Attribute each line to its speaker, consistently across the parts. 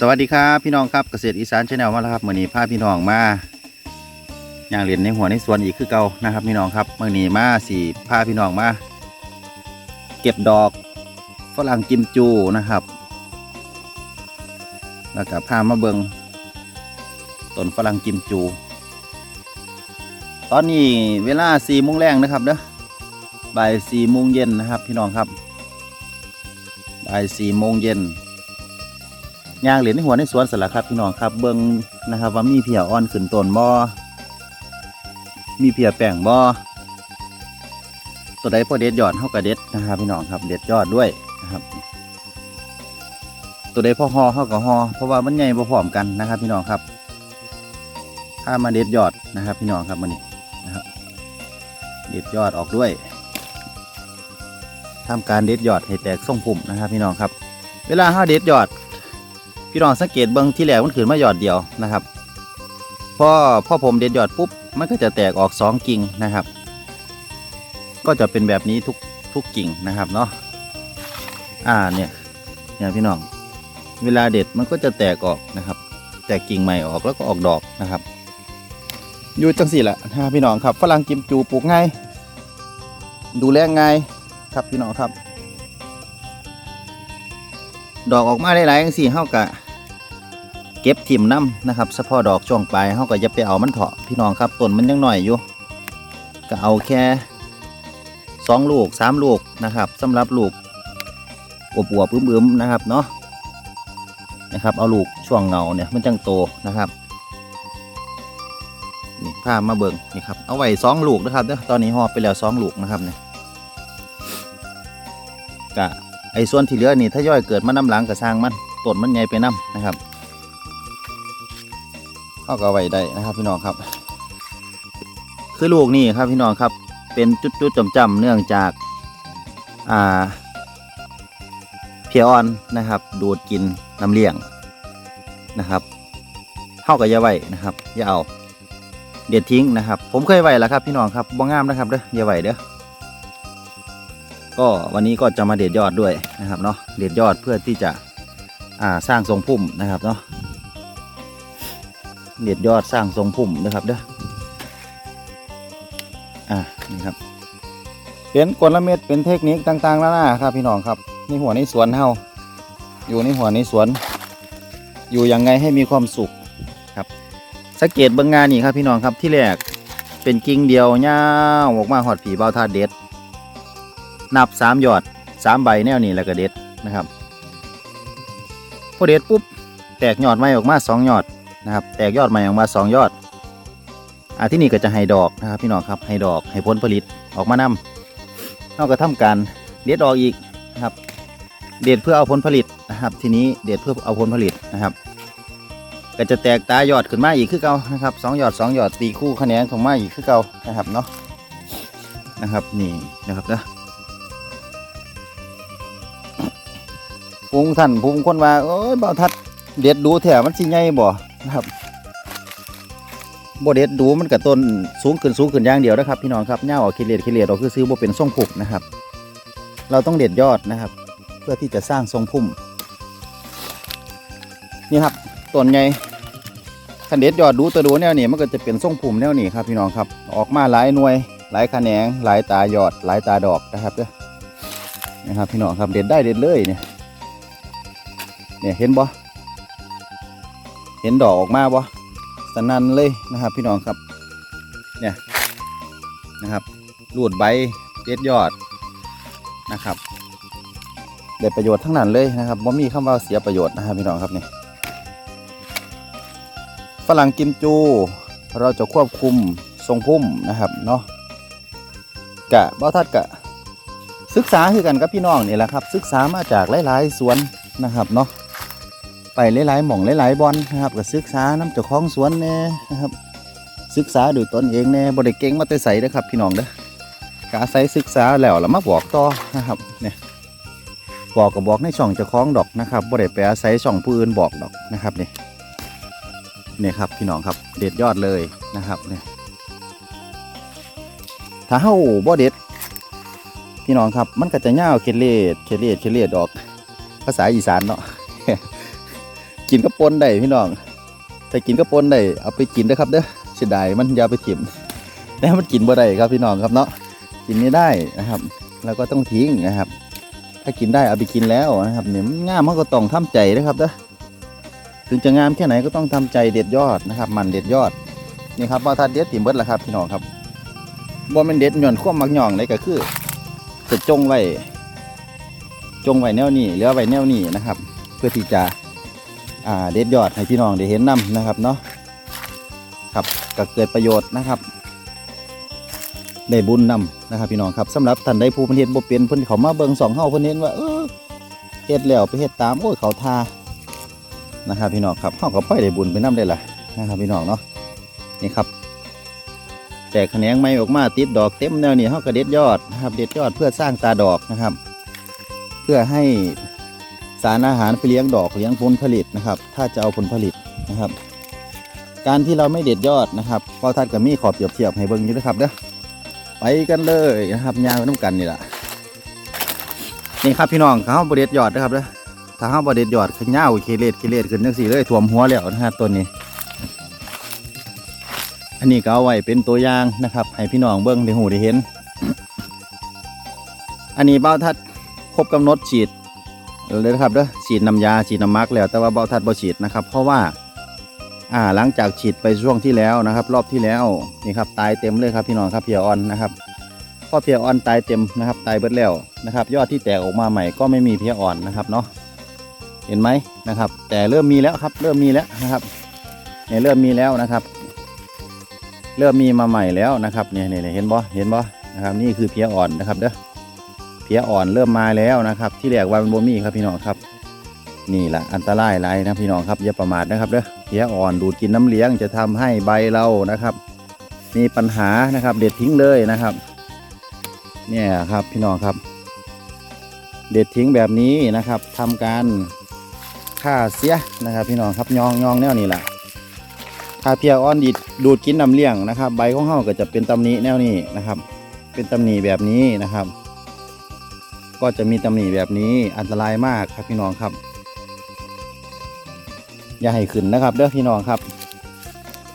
Speaker 1: สวัสดีครับพี่น้องครับเกษตรอีสานชาแนลมาแล้วครับมื่อนี้พาพี่น้องมาอย่างเรียนในหัวในสวนอีกคือเก่านะครับ พี่น้องครับมื่อนี้มาสี่พาพี่น้องมา เก็บดอกฝรั่งกิมจูนะครับ แล้วก็พามาเบิงต้นฝรั่งกิมจู ตอนนี้เวลาสี่โมงแรงนะครับเด้อบ่ายสี่โมงเย็นนะครับ พี่น้องครับบ่ายสี่โมงเย็น ยางเหรียญในหัวในสวนสละครับพี่น้องครับเบิ้งนะครับ ว่ามีเพียอ่อนขึ้นต้นบ่มีเพียแป้งบ่ตัวใดพอเด็ดยอดเท่ากับเด็ดนะครับพี่น้องครับเด็ดยอดด้วยนะครับ ตัวใดพอหอเท่ากับหอเพราะว่ามันใหญ่พร้อมกันนะครับ พี่น้องครับ ถ้ามาเด็ดยอดนะครับ พี่น้องครับมันนี้นะครับ เด็ดยอดออกด้วยทำการเด็ดยอดให้แตกทรงพุ่มนะครับ พี่น้องครับ เวลาห้าเด็ดยอด พี่น้องสังเกตเบิ้งที่แหลกมันขึ้นมาหยอดเดียวนะครับพอพอผมเด็ดยอดปุ๊บมันก็จะแตกออกสองกิ่งนะครับ ก็จะเป็นแบบนี้ทุกทุกกิ่งนะครับเนาะอ่าเนี่ยเนี่ยพี่น้อง เวลาเด็ดมันก็จะแตกออกนะครับ แตกกิ่งใหม่ออกแล้วก็ออกดอกนะครับอยู่จังสี่แหละนะพี่น้องครับฝรั่งกิมจูปลูกง่ายดูแลง่ายครับพี่น้องครับ ดอกออกมาได้หลายจังสี่เฮากะเก็บถิ่มน้ำนะครับเฉพาะดอกช่วงปลายเฮาก็อย่าไปเอามันเถาะพี่น้องครับต้นมันยังหน่อยอยู่ก็เอาแค่สองลูกสามลูกนะครับสำหรับลูกอวบอวบๆอึมๆนะครับเนาะนะครับ เอาลูกช่วงเงาเนี่ยมันจังโตนะครับนี่ภามาเบิ่งนี่ครับเอาไว้สองลูกนะครับเด้อตอนนี้หอบไปแล้วสองลูกนะครับเนี่ยกะ ไอ้ส่วนที่เหลือนี่ถ้าย่อยเกิดมาน้ำหลังกับสร้างมันต้นมันใหญ่ไปน้ำนะครับเข้าก็เอาไว้ได้นะครับพี่น้องครับ คือลูกนี่ครับพี่น้องครับเป็นจุดๆจำๆเนื่องจากอ่าเพียอ่อนนะครับดูดกินน้ำเลี้ยงนะครับเข้ากับอยาไว้นะครับอย่าเอา เด็ดทิ้งนะครับ ผมเคยไว้แล้วครับพี่น้องครับบ่งามนะครับเด้ออย่าไว้เด้อ ก็วันนี้ก็จะมาเด็ดยอดด้วยนะครับเนาะเด็ดยอดเพื่อที่จะอ่าสร้างทรงพุ่มนะครับเนาะเด็ดยอดสร้างทรงพุ่มนะครับเด้ออ่านี่ครับเป็นกลเม็ดเป็นเทคนิคต่างๆแล้วนะครับพี่น้องครับในหัวในสวนเฮาอยู่ในหัวในสวน อยู่ยังไงให้มีความสุขครับ สังเกตเบื้องงานนี่ครับพี่น้องครับที่แรกเป็นกิ่งเดียวยาวออกมาหอดผีเบาทาเด็ด นับสามยอดสามใบแนวนี้แล้วก็เด็ดนะครับพอเด็ดปุ๊บแตกยอดใหม่ออกมาสองยอดนะครับ แตกยอดใหม่ออกมาสองยอดอ่าที่นี่ก็จะให้ดอกนะครับพี่น้องครับให้ดอกให้ผลผลิตออกมานำนอกจากทำการเด็ดออกอีกนะครับ เด็ดเพื่อเอาผลผลิตนะครับ ทีนี้เด็ดเพื่อเอาผลผลิตนะครับ ก็จะแตกตายอดขึ้นมาอีกคือเก่านะครับสองยอดสองยอดตีคู่คะแนนของมาอีกคือเก่านะครับเนาะนะครับนี่นะครับเนาะ พุงท่านพุงคนว่าโอ้ยเบาทัดเด็ดดูแถวมันสิใหญ่บ่ครับบ่เด็ดดูมันกับต้นสูงขึ้นสูงขึ้นอย่างเดียวนะครับพี่น้องครับเน่าออกขี้เลียดขี้เลียดออกคือซื้อบ่เป็นทรงผุกนะครับ เราต้องเด็ดยอดนะครับ เพื่อที่จะสร้างทรงพุ่ม นี่ครับต้นใหญ่คันเด็ดยอดดูตัวดูแนวนี้มันก็จะเป็นทรงพุ่มแนวนี้ครับพี่น้องครับ ออกมาหลายหน่วยหลายแขนงหลายตายอดหลายตาดอกนะครับเด้อนะครับพี่น้องครับเด็ดได้เด็ดเลยเนี่ย เนี่ยเห็นบ่เห็นดอกออกมาบ่สนันเลยนะครับ พี่น้องครับ เนี่ยนะครับรูดใบเด็ดยอดนะครับได้ประโยชน์ทั้งนั้นเลยนะครับบ่มีคำว่าเสียประโยชน์นะครับพี่น้องครับเนี่ยฝรั่งกิมจู เราจะควบคุมทรงพุ่มนะครับเนาะกะบ่ทัดกะ ศึกษาคือกันกับพี่น้องนี่แหละครับ ศึกษามาจากหลาย ๆ สวนนะครับเนาะ ไปหลายๆหม่องหลายๆบอลนะครับก็ศึกษาน้ำเจ้าของสวนแน่นะครับ ศึกษาด้วยตนเองแน่บริเก่งมาแต่ใส่นะครับ พี่น้องเด้อกาศัยศึกษาแล้วแล้วมาบอกต่อนะครับเนี่ยบอกก็บบอกในช่องเจ้าของดอกนะครับบ่ได้ไปอาศัยช่องผู้อื่นบอกดอกนะครับนี่เนี่ยครับพี่น้องครับเด็ดยอดเลยนะครับเนี่ยถ้าเฮาบ่เด็ดพี่น้องครับมันก็จะยาเคล็ดเลดเคล็ดเลดเคล็ดเลดดอก ภาษาอีสานเนาะ กินกระปนได้พี่น้องแต่กินกระปนได้เอาไปกินนะครับเด้อเสียดายมันยาไปถิ่มแต่มันกินบ่ได้ครับพี่น้องครับเนาะกินไม่ได้นะครับแล้วก็ต้องทิ้งนะครับ ถ้ากินได้เอาไปกินแล้วนะครับเนี่ยมันงามมันก็ต้องทำใจนะครับเด้อถึงจะงามแค่ไหนก็ต้องทำใจเด็ดยอดนะครับ มันเด็ดยอดนี่ครับว่าถ้าเด็ดถิ่มเบิดละครับพี่น้องครับบ่แมันเด็ดหย่อนความมักหย่องเลยก็คือจะจงไว้จงไว้แนวนี้เหลือไว้แนวนี้นะครับ เพื่อที่จะ เด็ดยอดให้พี่น้องได้เห็นนํนะครับเนาะครับก็เกิดประโยชน์นะครับได้บุญนำนะครับพี่น้องครับสำหรับท่านใดผู้เพิ่นเฮ็ดบ่เป็นเพิ่นเขามาเบิ่งสองเฮาเพิ่นเห็นว่าเออเฮ็ดแล้วไปเฮ็ดตามโอ้ยเขาทานะครับพี่น้องครับเฮาก็ปล่อยได้บุญไปนํได้ล่ะนะครับพี่น้องเนาะนี่ครับแตกแขนงไม้ออกมาติดดอกเต็มแนวนี้เฮาก็เด็ดยอดนะครับเด็ดยอดเพื่อสร้างตาดอกนะครับ เพื่อให้ สารอาหารไปเลี้ยงดอกเลี้ยงผลผลิตนะครับ ถ้าจะเอาผลผลิตนะครับ การที่เราไม่เด็ดยอดนะครับพอทัดกับมีขอเปรียบเทียบให้เบิ่งอยู่นะครับเด้อไปกันเลยนะครับยางไปน้ำกันนี่แหละนี่ครับพี่น้องเขาบดเด็ดยอดนะครับเด้อถ้าเขาบดเด็ดยอดขึ้นเงาวเคเลดเคเลดขึ้นจังสี่เลยท่วมหัวแล้วนะครับต้นนี้ อันนี้ก็เอาไว้เป็นตัวอย่างนะครับ ให้พี่น้องเบิ้งได้หูได้เห็น อันนี้เบ้าทัดครบกำหนดฉีด เลยนะครับเด้อฉีดน้ำยาฉีดน้ำมักแล้ว แต่ว่าเบาทัดบ่ฉีดนะครับ เพราะว่าอ่าหลังจากฉีดไปช่วงที่แล้วนะครับ รอบที่แล้วนี่ครับตายเต็มเลยครับพี่น้องครับเพียออนนะครับพอเพียออนตายเต็มนะครับ ตายเบิดแล้วนะครับ ยอดที่แตกออกมาใหม่ก็ไม่มีเพียอ่อนนะครับเนาะเห็นไหมนะครับ แต่เริ่มมีแล้วครับ เริ่มมีแล้วนะครับเนี่ยเริ่มมีแล้วนะครับ เริ่มมีมาใหม่แล้วนะครับเนี่ยเนี่ยเห็นบ่เห็นบ่นะครับ นี่คือเพียอ่อนนะครับเด้อ พียอ่อนเริ่มมาแล้วนะครับ ที่แรกว่ามันบ่มีครับพี่น้องครับ นี่แหละอันตรายไรนะพี่น้องครับอย่าประมาทนะครับเด้อเพียอ่อนดูดกินน้ำเลี้ยงจะทำให้ใบเรานะครับ มีปัญหานะครับ เด็ดทิ้งเลยนะครับ เนี่ยครับพี่น้องครับ เด็ดทิ้งแบบนี้นะครับทำการฆ่าเสียนะครับ พี่น้องครับยองยองแนวนี้แหละถ้าเพียอ่อนดีดดูดกินน้ำเลี้ยงนะครับ ใบของเฮาก็จะเป็นตำหนิแนวนี้นะครับ เป็นตำหนิแบบนี้นะครับ ก็จะมีตำหนิแบบนี้อันตรายมากครับพี่น้องครับ อย่าให้ขึ้นนะครับเด้อพี่น้องครับ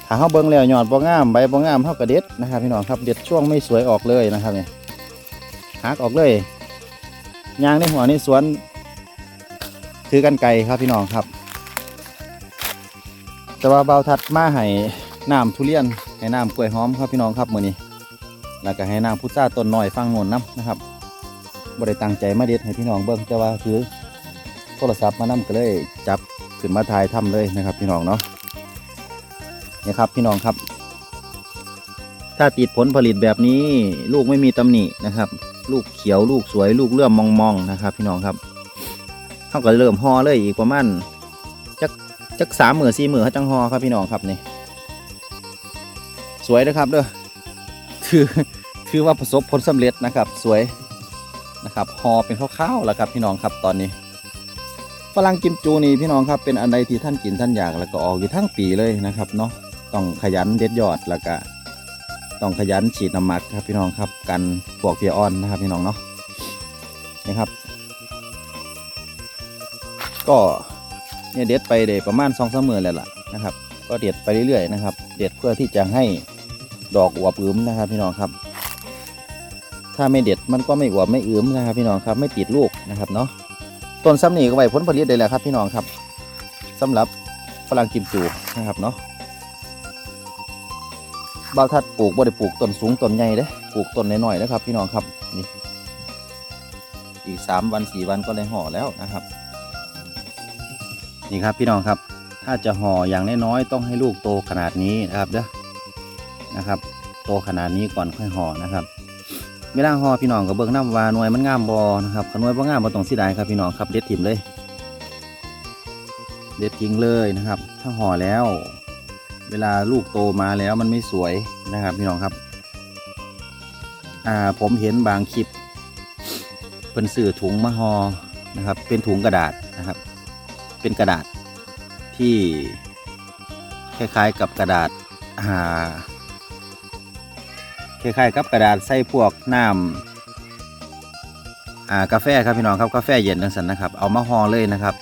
Speaker 1: ถ้าเฮาเบิ่งแล้วยอดบ่งามใบบ่งามเฮาก็เด็ดนะครับ พี่น้องครับเด็ดช่วงไม่สวยออกเลยนะครับเนี่ยหักออกเลยยางในหัวในสวนถือกันไกลครับพี่น้องครับ แต่ว่าเบาทัดมาให้น้ำทุเรียนให้น้ำกล้วยหอมครับพี่น้องครับมือนี้แล้วก็ให้น้ำพุทราต้นน้อยฟังโน่นน้ำนะครับ บ่ได้ตั้งใจมาเด็ดให้พี่น้องเบิ่งแต่ว่าถือโทรศัพท์มานํก็เลยจับขึ้นมาถ่ายทำเลยนะครับ พี่น้องเนาะนี่ครับพี่น้องครับ ถ้าติดผลผลิตแบบนี้ ลูกไม่มีตำหนินะครับ ลูกเขียวลูกสวย ลูกเลื่อมมองๆนะครับ พี่น้องครับเขาก็เริ่มห่อเลยอีกประมาณจักสามหมื่นสี่หมื่นเขาจังฮอครับพี่น้องครับนี่สวยนะครับเด้อถือถือว่าประสบผลสำเร็จนะครับ สวย นะครับฮอเป็นข้าวๆแล้วครับพี่น้องครับตอนนี้ฝรั่งกิมจูนี่พี่น้องครับเป็นอันใดที่ท่านกินท่านอยากแล้วก็ออกอยู่ทั้งปีเลยนะครับเนาะต้องขยันเด็ดยอดแล้วก็ต้องขยันฉีดน้ำหมักครับพี่น้องครับกันพวกเพียออนนะครับพี่น้องเนาะนี่ครับ ก็เนี่ยเด็ดไปเดยประมาณสองสามหมื่นแล้วล่ะนะครับ ก็เด็ดไปเรื่อยๆนะครับ เด็ดเพื่อที่จะให้ดอกอวบอืมนะครับพี่น้องครับ ถ้าไม่เด็ดมันก็ไม่อวบไม่อืมนะครับพี่น้องครับไม่ติดลูกนะครับเนาะต้นซ้ำนี่ก็ไว้ผลผลิตได้แล้วครับพี่น้องครับสำหรับฝรั่งกิมจูนะครับเนาะบาวทัดปลูกบ่ได้ปลูกต้นสูงต้นใหญ่เด้ปลูกต้นน้อยๆนะครับ พี่น้องครับนี่อีกสามวันสี่วันก็เลยห่อแล้วนะครับ นี่ครับพี่น้องครับ ถ้าจะห่ออย่างน้อยๆต้องให้ลูกโตขนาดนี้นะครับเด้อนะครับ โตขนาดนี้ก่อนค่อยห่อนะครับ เวลาห่อพี่น้องก็เบิ่งน้ำวาหน่วยมันงามบอนะครับขนวยบ่งามบ่ต้องเสิได้ครับพี่น้องครับเด็ดถิ่มเลย เด็ดทิ้งเลยนะครับ ถ้าห่อแล้ว เวลาลูกโตมาแล้วมันไม่สวยนะครับ พี่น้องครับอ่าผมเห็นบางคลิปเป็นสื่อถุงมาห่อนะครับ เป็นถุงกระดาษนะครับ เป็นกระดาษที่คล้ายๆกับกระดาษอ่า คล้ายๆกับกระดาษใส่พวกน้ำอ่ากาแฟครับพี่น้องครับกาแฟเย็นจังสันนะครับ เอามาห่อเลยนะครับ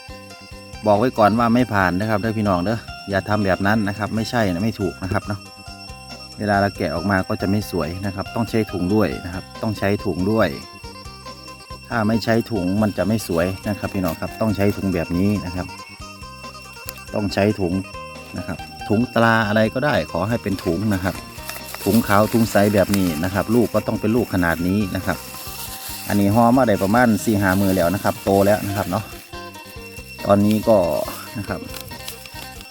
Speaker 1: บอกไว้ก่อนว่าไม่ผ่านนะครับเด้อพี่น้องเด้ออย่าทำแบบนั้นนะครับ ไม่ใช่นะไม่ถูกนะครับเนาะเวลาเราแกะออกมาก็จะไม่สวยนะครับ ต้องใช้ถุงด้วยนะครับ ต้องใช้ถุงด้วย ถ้าไม่ใช้ถุงมันจะไม่สวยนะครับ พี่น้องครับต้องใช้ถุงแบบนี้นะครับ ต้องใช้ถุงนะครับ ถุงตราอะไรก็ได้ขอให้เป็นถุงนะครับ ถุงขาวถุงใสแบบนี้นะครับ ลูกก็ต้องเป็นลูกขนาดนี้นะครับ อันนี้ห่อมาได้ประมาณสี่หามือแล้วนะครับ โตแล้วนะครับเนาะตอนนี้ก็นะครับ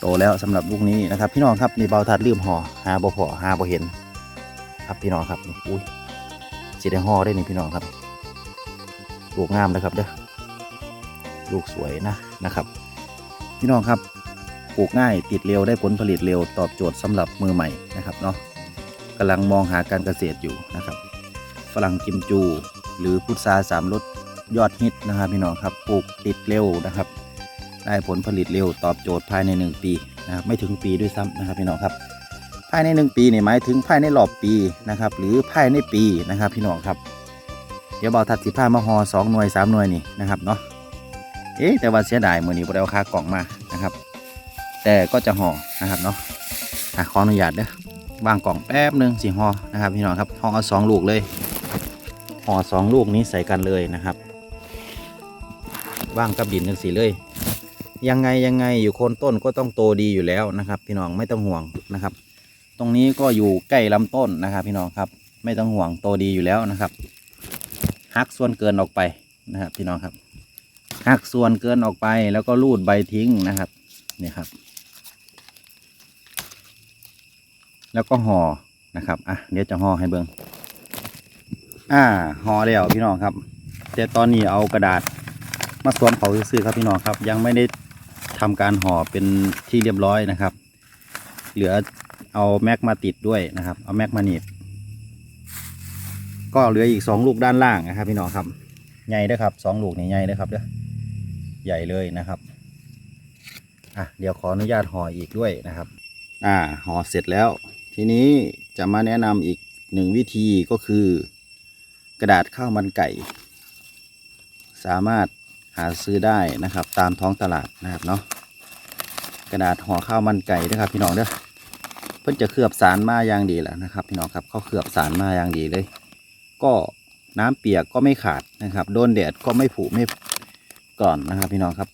Speaker 1: โตแล้วสำหรับลูกนี้นะครับ พี่น้องครับนี่เบาทัดลืมห่อหาบ่พอหาบ่เห็น ครับพี่น้องครับนี่อุ้ยสิได้ห่อได้นี่พี่น้องครับ ลูกงามนะครับเด้อลูกสวยนะนะครับ พี่น้องครับปลูกง่ายติดเร็วได้ผลผลิตเร็วตอบโจทย์สำหรับมือใหม่นะครับเนาะ กำลังมองหาการเกษตรอยู่นะครับ ฝรั่งกิมจู หรือพุทราสามรสยอดฮิตนะครับพี่น้องครับปลูกติดเร็วนะครับ ได้ผลผลิตเร็วตอบโจทย์ภายใน 1 ปีนะครับไม่ถึงปีด้วยซ้ำนะครับพี่น้องครับ ภายใน 1 ปีเนี่ยหมายถึงภายในรอบปีนะครับ หรือภายในปีนะครับพี่น้องครับ เดี๋ยวเบาทัดสิผ้ามาหอสองหน่วยสามหน่วยนี่นะครับเนาะเอ๊ะแต่ว่าเสียดายมือนี้บ่ได้เอาคากล่องมานะครับ แต่ก็จะห่อนะครับเนาะอะขออนุญาตเด้อ วางกล่องแป๊บหนึ่งสิห่อนะครับพี่น้องครับห่อเอาสองลูกเลยห่อสองลูกนี้ใส่กันเลยนะครับวางกับดินจังสีเลย ยังไงยังไงอยู่โคนต้นก็ต้องโตดีอยู่แล้วนะครับ พี่น้องไม่ต้องห่วงนะครับ ตรงนี้ก็อยู่ใกล้ลำต้นนะครับ พี่น้องครับไม่ต้องห่วงโตดีอยู่แล้วนะครับหักส่วนเกินออกไปนะครับพี่น้องครับหักส่วนเกินออกไปแล้วก็รูดใบทิ้งนะครับนี่ครับ แล้วก็ห่อนะครับอะเดี๋ยวจะห่อให้เบิงอ่าห่อแล้วพี่น้องครับ แต่ตอนนี้เอากระดาษมาสวมเขาซื้อครับพี่น้องครับ ยังไม่ได้ทำการห่อเป็นที่เรียบร้อยนะครับ เหลือเอาแม็กมาติดด้วยนะครับ เอาแม็กมาหนีบก็เหลืออีกสองลูกด้านล่างนะครับ พี่น้องครับใหญ่ด้อครับสองลูกนี่ใหญ่เด้อครับเด้อใหญ่เลยนะครับอะเดี๋ยวขออนุญาตห่ออีกด้วยนะครับ อ่าห่อเสร็จแล้ว ทีนี้จะมาแนะนำอีกหนึ่งวิธีก็คือ กระดาษข้าวมันไก่ สามารถหาซื้อได้นะครับ ตามท้องตลาดนะครับเนาะกระดาษห่อข้าวมันไก่นะครับ พี่น้องเด้อเพิ่นจะเคลือบสารมาอย่างดีแหละนะครับ พี่น้องครับเขาเคลือบสารมาอย่างดีเลย ก็น้ำเปียกก็ไม่ขาดนะครับ โดนแดดก็ไม่ผุไม่ก่อนนะครับ พี่น้องครับ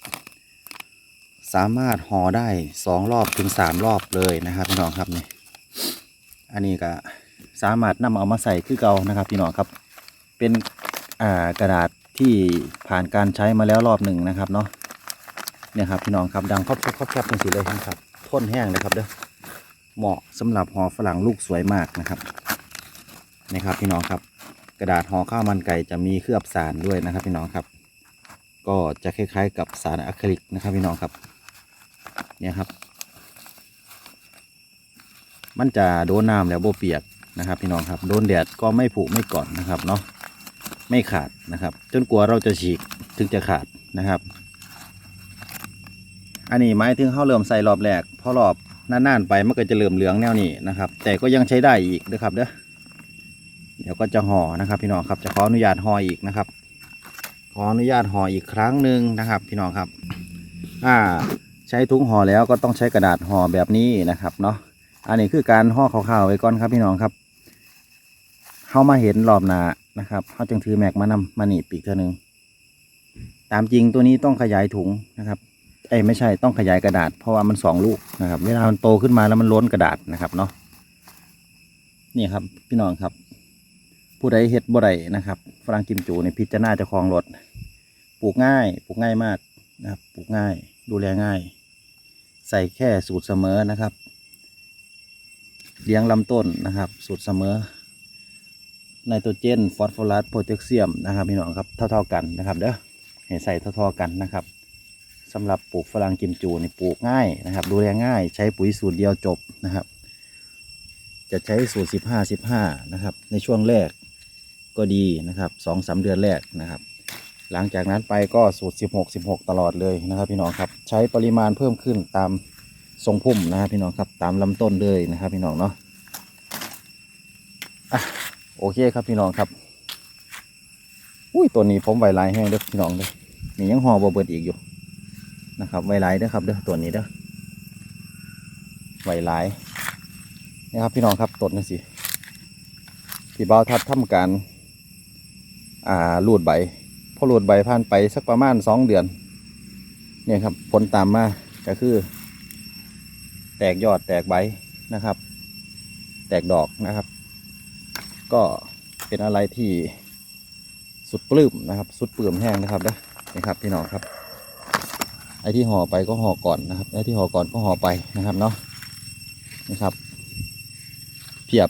Speaker 1: สามารถห่อได้สองรอบถึงสามรอบเลยนะครับ พี่น้องครับเนี่ย อันนี้ก็สามารถนำเอามาใส่คือเก่านะครับพี่น้องครับ เป็นกระดาษที่ผ่านการใช้มาแล้วรอบหนึ่งนะครับเนาะเนี่ยครับพี่น้องครับดังครอบครอบแคบเป็นสีเลยนะครับทนแห้งเลยครับเด้อเหมาะสำหรับห่อฝรั่งลูกสวยมากนะครับนี่ครับพี่น้องครับ กระดาษห่อข้าวมันไก่จะมีเคลือบสารด้วยนะครับพี่น้องครับ ก็จะคล้ายๆ กับสารอะคริลิกนะครับพี่น้องครับเนี่ยครับ มันจะโดนน้ำแล้วโบเปียกนะครับพี่น้องครับโดนแดดก็ไม่ผุไม่ก่อนนะครับเนาะไม่ขาดนะครับ จนกลัวเราจะฉีกถึงจะขาดนะครับ อันนี้หมายถึงเข้าเริ่มใส่รอบแรกพอรอบนานๆไปมันก็จะเริ่มเหลืองแนวนี้นะครับ แต่ก็ยังใช้ได้อีกนะครับเด้อเดี๋ยวก็จะห่อนะครับพี่น้องครับจะขออนุญาตห่ออีกนะครับ ขออนุญาตห่ออีกครั้งหนึ่งนะครับ พี่น้องครับ อ่า ใช้ถุงห่อแล้วก็ต้องใช้กระดาษห่อแบบนี้นะครับเนาะ อันนี้คือการห่อคร่าวๆไว้ก่อนครับพี่น้องครับเข้ามาเห็นรอบหนานะครับเขาจึงถือแม็กมานำมาหนีบปีกเท่านึงตามจริงตัวนี้ต้องขยายถุงนะครับเอ้ไม่ใช่ต้องขยายกระดาษ เพราะว่ามันสองลูกนะครับ เวลามันโตขึ้นมาแล้วมันล้นกระดาษนะครับเนาะนี่ครับพี่น้องครับ ผู้ใดเฮ็ดบ่ได้นะครับฝรั่งกิมจูในพิจารณาจะคลองรถปลูกง่ายปลูกง่ายมากนะครับปลูกง่ายดูแลง่าย ใส่แค่สูตรเสมอนะครับ เลี้ยงลำต้นนะครับสูตรเสมอไนโตรเจนฟอสฟอรัสโพแทสเซียมนะครับพี่น้องครับเท่าๆกันนะครับเด้อให้ใส่เท่าๆกันนะครับสำหรับปลูกฝรั่งกิมจูนี่ปลูกง่ายนะครับ ดูแลง่ายใช้ปุ๋ยสูตรเดียวจบนะครับ จะใช้สูตร 15 15 นะครับ ในช่วงแรกก็ดีนะครับสองสาเดือนแรกนะครับ หลังจากนั้นไปก็สูตร 16 16 ตลอดเลยนะครับ พี่น้องครับ ใช้ปริมาณเพิ่มขึ้นตาม ทรงพุ่มนะครับพี่น้องครับตามลำต้นเลยนะครับ พี่น้องเนาะอะโอเคครับพี่น้องครับ อุ้ยตัวนี้ผมไหวหลายแห้งเด้อพี่น้องเด้อนี่ยังห่อบเบิดอีกอยู่นะครับไวไลเด้อครับเด้อตัวนี้เด้อไวไลนี่ครับพี่น้องครับต้นนี่สิที่เบาทัดทำการอ่ารูดใบพอรูดใบผ่านไปสักประมาณสองเดือนเนี่ยครับผลตามมาก็คือ แตกยอดแตกใบนะครับ แตกดอกนะครับ ก็เป็นอะไรที่สุดปลื้มนะครับ สุดปลื้มแห้งนะครับนะนี่ครับพี่น้องครับ ไอ้ที่ห่อไปก็ห่อก่อนนะครับไอ้ที่ห่อก่อนก็ห่อไปนะครับเนาะนะครับ เพียบ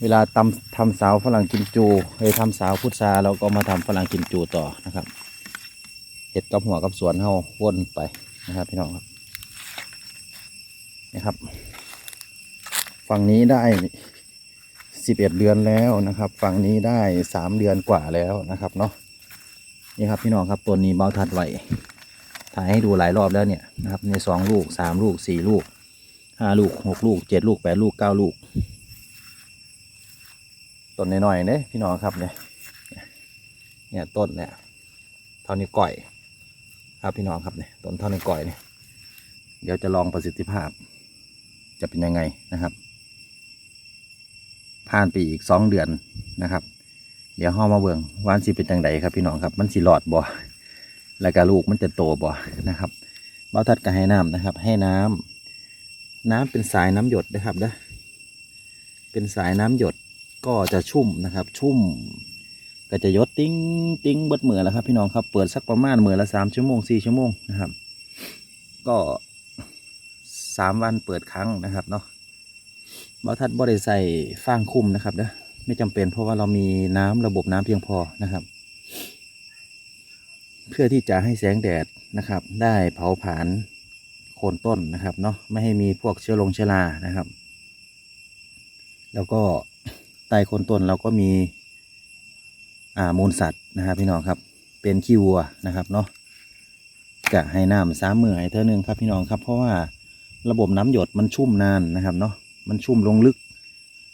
Speaker 1: เวลาตำทำสาวฝรั่งกิมจูเฮ้ยทำสาวพุทราเราก็มาทำฝรั่งกิมจูต่อนะครับเห็ดกับหัวกับสวนเฮาวนไปนะครับพี่น้องครับ นะครับ ฝั่งนี้ได้สิบเอ็ดเดือนแล้วนะครับ ฝั่งนี้ได้สามเดือนกว่าแล้วนะครับเนาะนี่ครับพี่น้องครับตัวนี้เบาทัดไหวถ่ายให้ดูหลายรอบแล้วเนี่ยนะครับในสองลูกสามลูกสี่ลูกห้าลูกหกลูกเจ็ดลูกแปดลูกเก้าลูกต้นน้อยๆเนี่ยพี่น้องครับเนี่ยเนี่ยต้นเนี่ยเท่านี้ก่อย ครับพี่น้องครับเนี่ยต้นเท่านี้ก่อยเนี่ยเดี๋ยวจะลองประสิทธิภาพ จะเป็นยังไงนะครับ ผ่านไปอีกสองเดือนนะครับ เดี๋ยวห้ามาเบิ่งวามันสิเป็นจังไดครับพี่น้องครับ มันสิหลอดบ่แล้วก็ลูกมันจะโตบ่นะครับเบ้าทัดก็ให้น้ำนะครับ ให้น้ำน้ำเป็นสายน้ำหยดนะครับนะเป็นสายน้ำหยดก็จะชุ่มนะครับ ชุ่ม ก็จะยดติ้งติ้งเบิดเหมือแล้วครับ พี่น้องครับ เปิดสักประมาณเหมือละสามชั่วโมงสี่ชั่วโมงนะครับ ก็ สามวันเปิดครั้งนะครับเนาะบอทัดบ่ได้ใส่ฟางคุมนะครับเด้อไม่จำเป็นเพราะว่าเรามีน้ำระบบน้ำเพียงพอนะครับ เพื่อที่จะให้แสงแดดนะครับ ได้เผาผลาญโคนต้นนะครับเนาะไม่ให้มีพวกเชื้อลงเชื้อรานะครับ แล้วก็ใต้โคนต้นเราก็มีอ่ามูลสัตว์นะครับพี่น้องครับ เป็นขี้วัวนะครับเนาะกะให้น้ำสามมือให้เท่านึงครับพี่น้องครับเพราะว่า ระบบน้ำหยดมันชุ่มนานนะครับเนาะมันชุ่มลงลึก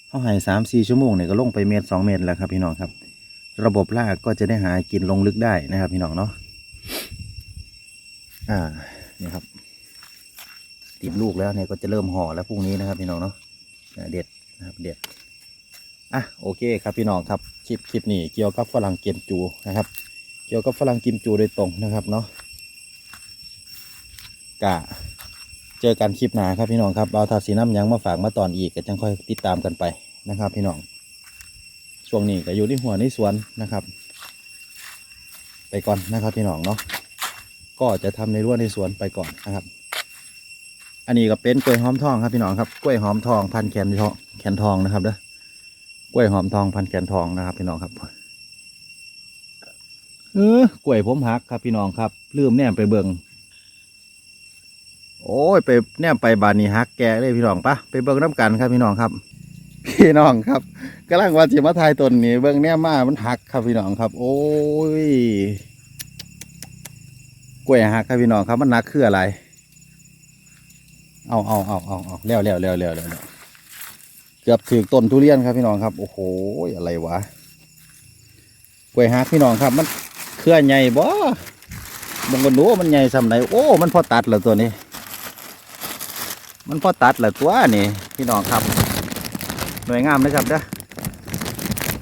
Speaker 1: เขาให้สามสี่ชั่วโมงเนี่ยก็ลงไปเมตรสองเมตรแล้วครับพี่น้องครับ ระบบรากก็จะได้หากินลงลึกได้นะครับ พี่น้องเนาะอ่านี่ครับ ติดลูกแล้วเนี่ยก็จะเริ่มห่อแล้วพรุ่งนี้นะครับ พี่น้องเนาะเด็ดนะครับเด็ดอะโอเคครับพี่น้องครับคลิปคลิปนี้เกี่ยวกับฝรั่งเกมจูนะครับ เกี่ยวกับฝรั่งกิมจูโดยตรงนะครับเนาะกะ เจอกันคลิปหน้าครับพี่น้องครับเอาทาสีน้ำยังมาฝากมาตอนอีกก็จังค่อยติดตามกันไปนะครับ พี่น้องช่วงนี้ก็อยู่ที่หัวในสวนนะครับ ไปก่อนนะครับพี่น้องเนาะก็จะทำในรั้วในสวนไปก่อนนะครับ อันนี้ก็เป็นกล้วยหอมทองครับพี่น้องครับกล้วยหอมทองพันแขนทองแขนทองนะครับเด้อกล้วยหอมทองพันแกนทองนะครับ พี่น้องครับเออกล้วยผมหักครับพี่น้องครับ ลืมแนมไปเบิง โอ้ยไปแนมไปบานนี้หักแกเลยพี่น้องปะไปเบิงน้ำกันครับพี่น้องครับ พี่น้องครับกำลังว่าจะมาทายต้นนี้เบิงแนมมามันหักครับพี่น้องครับ โอ้ยกล้วยหักครับพี่น้องครับมันนักคืออะไร เอาเอาเอาเอาเอาแล้วแล้วแล้วแล้วแล้วเกือบถึงต้นทุเรียนครับพี่น้องครับโอ้โหอะไรวะกล้วยฮักพี่น้องครับ มันเครือใหญ่บ่บางคนรู้มันใหญ่สำไหนโอ้ มันพอตัดแล้วตัวนี้ มันพอตัดแล้วตัวนี่พี่น้องครับ หน่วยงามนะครับเด้อ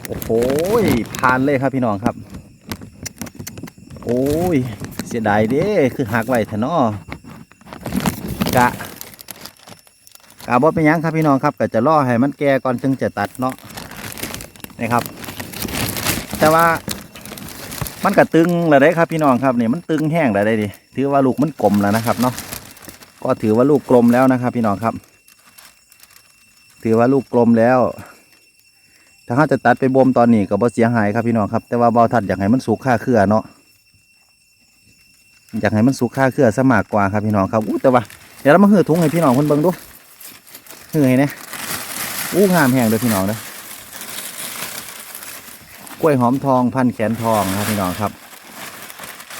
Speaker 1: โอ้โหผ่านเลยครับพี่น้องครับ โอ้ย เสียดายเด้คือหักไว้แทนอกะกาบอเป็นยังครับพี่น้องครับก็จะล่อให้มันแก่ก่อนจึงจะตัดเนาะนะครับ แต่ว่ามันก็ตึงแล้วได้ครับพี่น้องครับนี่มันตึงแห้งแล้วได้ดิถือว่าลูกมันกลมแล้วนะครับเนาะ ก็ถือว่าลูกกลมแล้วนะครับ พี่น้องครับ ถือว่าลูกกลมแล้ว ถ้าเขาจะตัดไปบ่มตอนนี้ก็บ่เสียหายครับพี่น้องครับ แต่ว่าเบาทัดอยากให้มันสุกค่าเครือเนาะอยากให้มันสุกค่าเครือซะมากกว่าครับพี่น้องครับอู้แต่ว่าเดี๋ยวเรามาเหือถุงให้พี่น้องคนเบิ่งดูเหนื่อยนะอู้งามแห้งเลยพี่น้องเด้อกล้วยหอมทองพันแขนทองนะครับพี่น้องครับ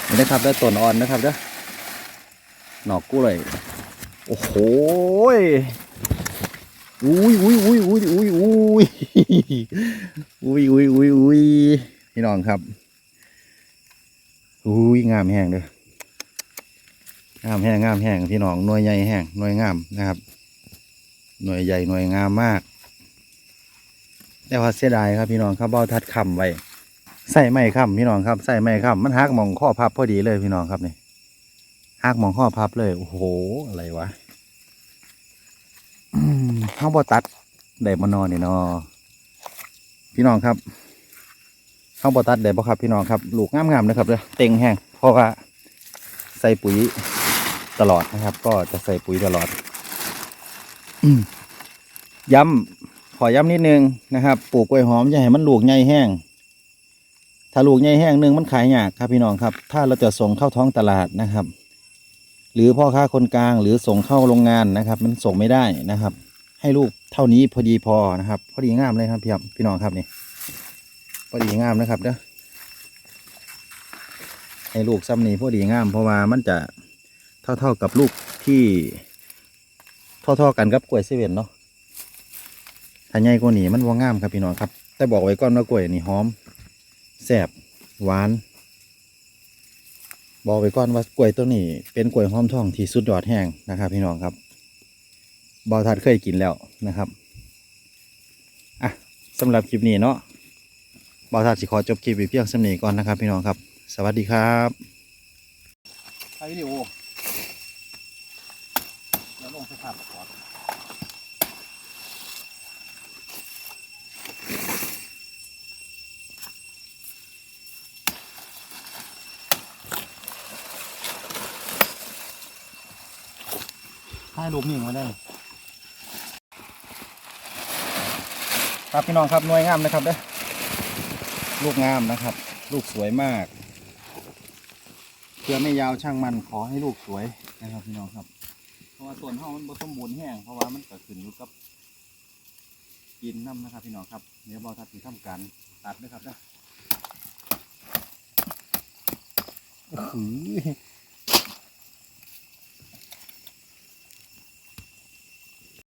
Speaker 1: นี่นะครับได้ต้นอ่อนนะครับเด้อหนอกกล้วย โอ้โหยอุ้ยอุ้ยอุ้ยอุ้ยอุ้ยอุ้ยอุ้ยอุ้ยอุ้ยอุ้ยพี่น้องครับอุ้ยงามแห้งเลยงามแห้งงามแห้งพี่น้องหน่วยใหญ่แห้งหน่วยงามนะครับ หน่วยใหญ่หน่วยงามมาก แต่ว่าเสียดายครับพี่น้องครับเบ้าทัดคำไว้ใส่ไม้ค้ำพี่น้องครับใส่ไม้ค้ำมันหักมองข้อพับพอดีเลยพี่น้องครับนี่หักมองข้อพับเลยโอ้โหอะไรวะ เขาบ่ตัดได้มานอนนี่นาะพี่น้องครับเขาบ่ตัดได้บ่ครับ พี่น้องครับ ลูกงามๆนะครับเด้อเต็งแห้งเพราะว่าใส่ปุ๋ยตลอดนะครับ ก็จะใส่ปุ๋ยตลอดย้ำขอย้ำนิดนึงนะครับปลูกกล้วยหอมอย่าให้มันลูกใหญ่แห้งถ้าลูกใหญ่แห้งหนึ่งมันขายยากครับพี่น้องครับ ถ้าเราจะส่งเข้าท้องตลาดนะครับ หรือพ่อค้าคนกลางหรือส่งเข้าโรงงานนะครับ มันส่งไม่ได้นะครับ ให้ลูกเท่านี้พอดีพอนะครับ พอดีงามเลยครับพี่พี่น้องครับนี่พอดีงามนะครับเด้อให้ลูกซ้ำนี้พอดีงาม เพราะว่ามันจะเท่าเท่าๆกับลูกที่เท่าเท่าๆกันกับกล้วยเซเว่นเนาะถ้าใหญ่กว่านี้มันว่างามครับพี่น้องครับ แต่บอกไว้ก่อนว่ากล้วยนี่หอมแซบหวาน บอกไว้ก่อนว่ากล้วยตัวนี้เป็นกล้วยหอมทองที่สุดยอดแห้งนะครับ พี่น้องครับ บอทัดเคยกินแล้วนะครับอะสำหรับคลิปนี้เนาะบอทัดสิขอจบคลิปไปเพียงสำนีก่อนนะครับ พี่น้องครับ สวัสดีครับไปวิดีโอแล้วลงสภาพก่อนให้ลูกนิ่งมาได้ ครับพี่น้องครับหน่วยงามนะครับเด้อลูกงามนะครับ ลูกสวยมากเพื่อไม่ยาวช่างมันขอให้ลูกสวยนะครับพี่น้องครับ เพราะว่าส่วนห้องมันบสมบูรณ์แห้งเพราะว่ามันเกิดขึ้นอยู่กับกินน้ำนะครับพี่น้องครับเดี๋ยวบอทัดที่ทำการตัดนะครับนะอื้อหือ